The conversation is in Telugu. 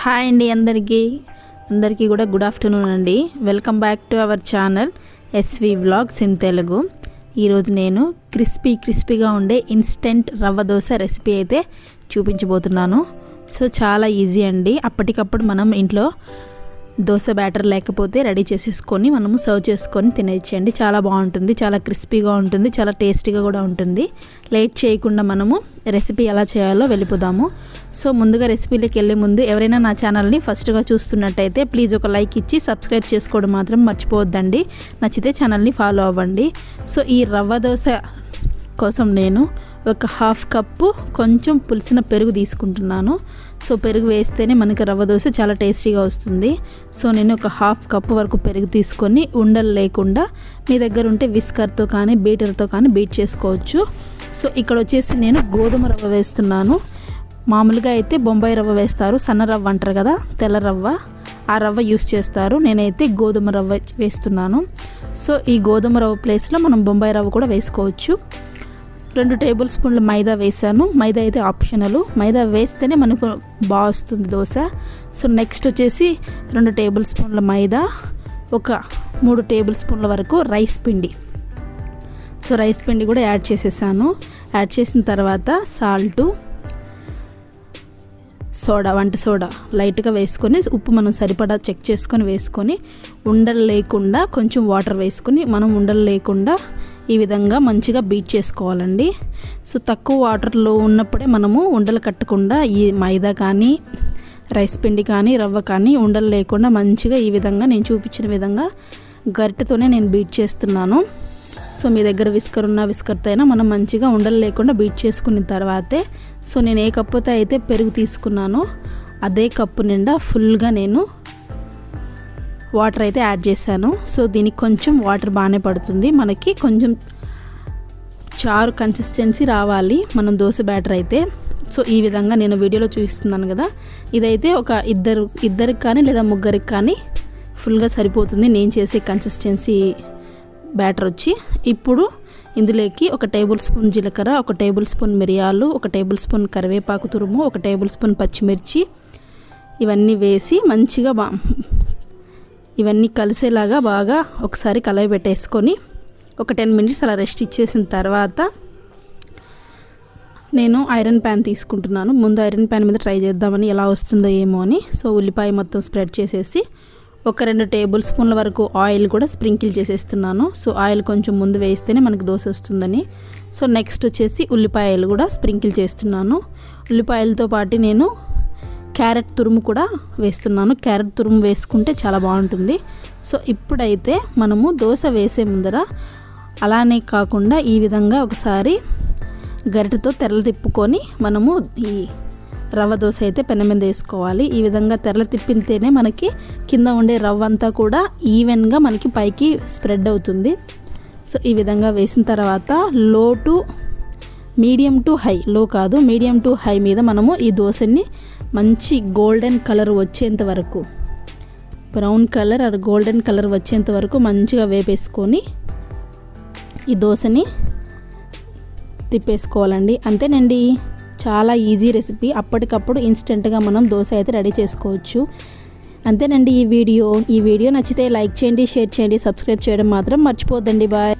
హాయ్ అండి అందరికీ. అందరికీ కూడా గుడ్ ఆఫ్టర్నూన్ అండి. Welcome back to our channel SV vlogs in Telugu. ఈరోజు నేను క్రిస్పీ క్రిస్పీగా ఉండే ఇన్స్టెంట్ రవ్వ దోశ రెసిపీ అయితే చూపించబోతున్నాను. సో చాలా ఈజీ అండి. అప్పటికప్పుడు మనం ఇంట్లో దోశ బ్యాటర్ లేకపోతే రెడీ చేసేసుకొని మనము సర్వ్ చేసుకొని తినేయచ్చండి చాలా బాగుంటుంది చాలా క్రిస్పీగా ఉంటుంది చాలా టేస్టీగా కూడా ఉంటుంది. లేట్ చేయకుండా మనము రెసిపీ ఎలా చేయాలో వెళ్ళిపోదాము. సో ముందుగా రెసిపీలోకి వెళ్ళే ముందు ఎవరైనా నా ఛానల్ని ఫస్ట్గా చూస్తున్నట్టయితే ప్లీజ్ ఒక లైక్ ఇచ్చి సబ్స్క్రైబ్ చేసుకోవడం మాత్రం మర్చిపోవద్దండి. నచ్చితే ఛానల్ని ఫాలో అవ్వండి. సో ఈ రవ్వ దోశ కోసం నేను ఒక హాఫ్ కప్పు కొంచెం పులిసిన పెరుగు తీసుకుంటున్నాను. సో పెరుగు వేస్తేనే మనకి రవ్వ దోశ చాలా టేస్టీగా వస్తుంది. సో నేను ఒక హాఫ్ కప్పు వరకు పెరుగు తీసుకొని ఉండలు లేకుండా మీ దగ్గర ఉంటే విస్కర్తో కానీ బీటర్తో కానీ బీట్ చేసుకోవచ్చు. సో ఇక్కడ వచ్చేసి నేను గోధుమ రవ్వ వేస్తున్నాను. మామూలుగా అయితే బొంబాయి రవ్వ వేస్తారు. సన్న రవ్వ అంటారు కదా తెల్ల రవ్వ. ఆ రవ్వ యూస్ చేస్తారు. నేనైతే గోధుమ రవ్వ వేస్తున్నాను. సో ఈ గోధుమ రవ్వ ప్లేస్లో మనం బొంబాయి రవ్వ కూడా వేసుకోవచ్చు. రెండు టేబుల్ స్పూన్ల మైదా వేసాను. మైదా అయితే ఆప్షనల్. మైదా వేస్తేనే మనకు బాగా వస్తుంది దోశ. సో నెక్స్ట్ వచ్చేసి రెండు టేబుల్ స్పూన్ల మైదా. ఒక మూడు టేబుల్ స్పూన్ల వరకు రైస్ పిండి. సో రైస్ పిండి కూడా యాడ్ చేసేసాను. యాడ్ చేసిన తర్వాత సాల్టు సోడా వంట సోడా లైట్గా వేసుకొని ఉప్పు మనం సరిపడా చెక్ చేసుకొని వేసుకొని ఉండలు లేకుండా కొంచెం వాటర్ వేసుకొని మనం ఉండలు లేకుండా ఈ విధంగా మంచిగా బీట్ చేసుకోవాలండి. సో తక్కువ వాటర్లో ఉన్నప్పుడే మనము ఉండలు కట్టకుండా ఈ మైదా కానీ రైస్ పిండి కానీ రవ్వ కానీ ఉండలు లేకుండా మంచిగా ఈ విధంగా నేను చూపించిన విధంగా గరిటెతోనే నేను బీట్ చేస్తున్నాను. సో మీ దగ్గర విస్కర్ ఉన్న విస్కర్తో అయినా మనం మంచిగా ఉండలు లేకుండా బీట్ చేసుకున్న తర్వాతే సో నేను ఏ కప్పుతో అయితే పెరుగు తీసుకున్నానో అదే కప్పు నిండా ఫుల్గా నేను వాటర్ అయితే యాడ్ చేశాను. సో దీనికి కొంచెం వాటర్ బాగానే పడుతుంది. మనకి కొంచెం చారు కన్సిస్టెన్సీ రావాలి. మనం దోశ బ్యాటర్ అయితే. సో ఈ విధంగా నేను వీడియోలో చూపిస్తున్నాను కదా. ఇదైతే ఒక ఇద్దరు ఇద్దరికి కానీ లేదా ముగ్గురికి కానీ ఫుల్గా సరిపోతుంది. నేను చేసే కన్సిస్టెన్సీ బ్యాటర్ వచ్చి ఇప్పుడు ఇందులోకి ఒక టేబుల్ స్పూన్ జీలకర్ర ఒక టేబుల్ స్పూన్ మిరియాలు ఒక టేబుల్ స్పూన్ కరివేపాకు తురుము ఒక టేబుల్ స్పూన్ పచ్చిమిర్చి ఇవన్నీ వేసి మంచిగా బా ఇవన్నీ కలిసేలాగా బాగా ఒకసారి కలవి పెట్టేసుకొని ఒక టెన్ మినిట్స్ అలా రెస్ట్ ఇచ్చేసిన తర్వాత నేను ఐరన్ ప్యాన్ తీసుకుంటున్నాను. ముందు ఐరన్ ప్యాన్ మీద ట్రై చేద్దామని ఎలా వస్తుందో ఏమో అని. సో ఉల్లిపాయ మొత్తం స్ప్రెడ్ చేసేసి ఒక రెండు టేబుల్ స్పూన్ల వరకు ఆయిల్ కూడా స్ప్రింకిల్ చేసేస్తున్నాను. సో ఆయిల్ కొంచెం ముందు వేస్తేనే మనకు దోశ వస్తుందని. సో నెక్స్ట్ వచ్చేసి ఉల్లిపాయలు కూడా స్ప్రింకిల్ చేస్తున్నాను. ఉల్లిపాయలతో పాటు నేను క్యారెట్ తురుము కూడా వేస్తున్నాను. క్యారెట్ తురుము వేసుకుంటే చాలా బాగుంటుంది. సో ఇప్పుడైతే మనము దోశ వేసే ముందర అలానే కాకుండా ఈ విధంగా ఒకసారి గరిటతో తెరలు తిప్పుకొని మనము ఈ రవ్వ దోశ అయితే పెన మీద వేసుకోవాలి. ఈ విధంగా తెరలు తిప్పితేనే మనకి కింద ఉండే రవ్వ అంతా కూడా ఈవెన్గా మనకి పైకి స్ప్రెడ్ అవుతుంది. సో ఈ విధంగా వేసిన తర్వాత లో టు మీడియం టు హై లో కాదు మీడియం టు హై మీద మనము ఈ దోశని మంచి గోల్డెన్ కలర్ వచ్చేంత వరకు బ్రౌన్ కలర్ అది గోల్డెన్ కలర్ వచ్చేంత వరకు మంచిగా వేపేసుకొని ఈ దోశని తిప్పేసుకోవాలండి. అంతేనండి. చాలా ఈజీ రెసిపీ అప్పటికప్పుడు ఇన్స్టెంట్గా మనం దోశ అయితే రెడీ చేసుకోవచ్చు. అంతేనండి ఈ వీడియో. ఈ వీడియో నచ్చితే లైక్ చేయండి షేర్ చేయండి సబ్స్క్రైబ్ చేయడం మాత్రం మర్చిపోద్దండి. బాయ్